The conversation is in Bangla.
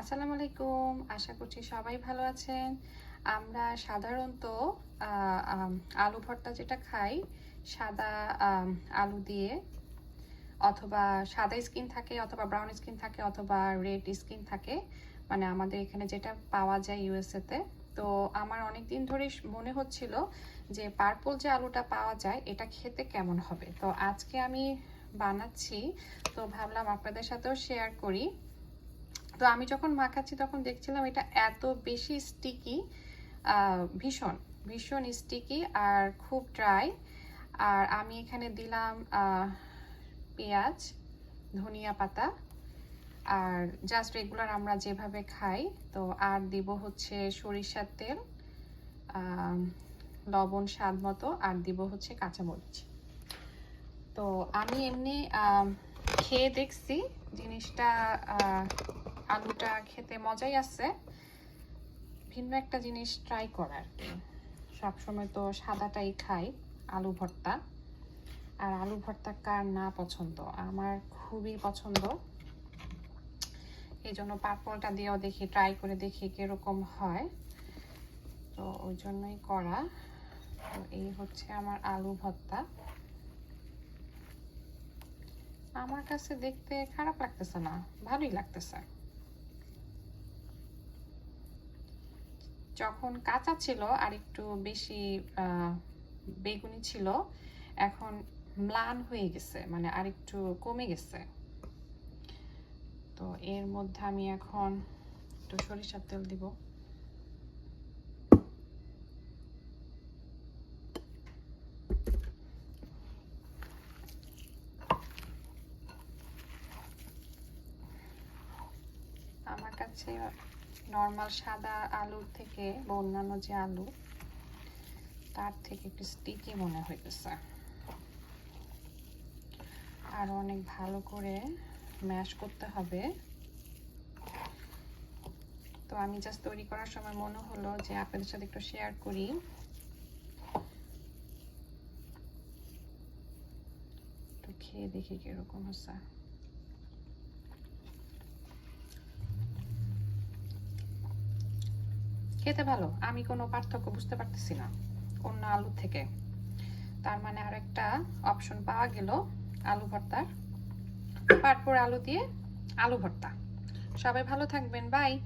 আসসালামু আলাইকুম। আশা করছি সবাই ভালো আছেন। আমরা সাধারণত আলু ভর্তা যেটা খাই, সাদা আলু দিয়ে, অথবা সাদা স্কিন থাকে, অথবা ব্রাউন স্কিন থাকে, অথবা রেড স্কিন থাকে। মানে আমাদের এখানে যেটা পাওয়া যায় ইউএসএতে তো। আমার অনেক দিন ধরেই মনে হচ্ছিল যে পার্পল যে আলুটা পাওয়া যায়, এটা খেতে কেমন হবে? তো আজকে আমি বানাচ্ছি। তো ভাবলাম আপনাদের সাথেও শেয়ার করি। তো আমি যখন মাখাচ্ছি তখন দেখছিলাম এটা এত বেশি স্টিকি ভীষণ ভীষণ স্টিকি আর খুব ড্রাই আর আমি এখানে দিলাম পেঁয়াজ, ধনিয়া পাতা। আর জাস্ট রেগুলার আমরা যেভাবে খাই, তো আর দিব হচ্ছে সরিষার তেল লবণ স্বাদ মতো, আর দিব হচ্ছে কাঁচামরিচ। তো আমি এমনি খেয়ে দেখছি জিনিসটা আলুটা খেতে মজাই আছে ভিন্ন একটা জিনিস ট্রাই করা আর কি। সবসময় তো সাদাটাই খাই, আলু ভর্তা। আর আলু ভর্তা কার না পছন্দ? আমার খুবই পছন্দ। এই জন্য পার্পলটা দিয়েও দেখি ট্রাই করে দেখি কীরকম হয়। তো ওই জন্যই করা। তো এই হচ্ছে আমার আলু ভর্তা। আমার কাছে দেখতে খারাপ লাগতেছে না, ভালোই লাগতেছে। যখন কাঁচা ছিল আর একটু বেশি বেগুনি ছিল, এখন ম্লান হয়ে গেছে মানে আর একটু কমে গেছে। তো এর মধ্যে আমি এখন একটু সরিষার তেল দিব। আমার কাছে নর্মাল সাদা আলুর থেকে বা অন্যান্য যে আলু, তার থেকে একটু স্টিকি মনে হইতেছে। আর অনেক ভালো করে ম্যাশ করতে হবে। তো আমি জাস্ট তৈরি করার সময় মনে হলো যে আপনাদের সাথে একটু শেয়ার করি। একটু খেয়ে দেখি কীরকম হচ্ছে। খেতে ভালো? আমি কোনো পার্থক্য বুঝতে পারতেছি না। অন্য আলু থেকে। তার মানে আর একটা অপশন পাওয়া গেল, আলু ভর্তার পাটপুর আলু দিয়ে আলু ভর্তা। সবাই ভালো থাকবেন বাই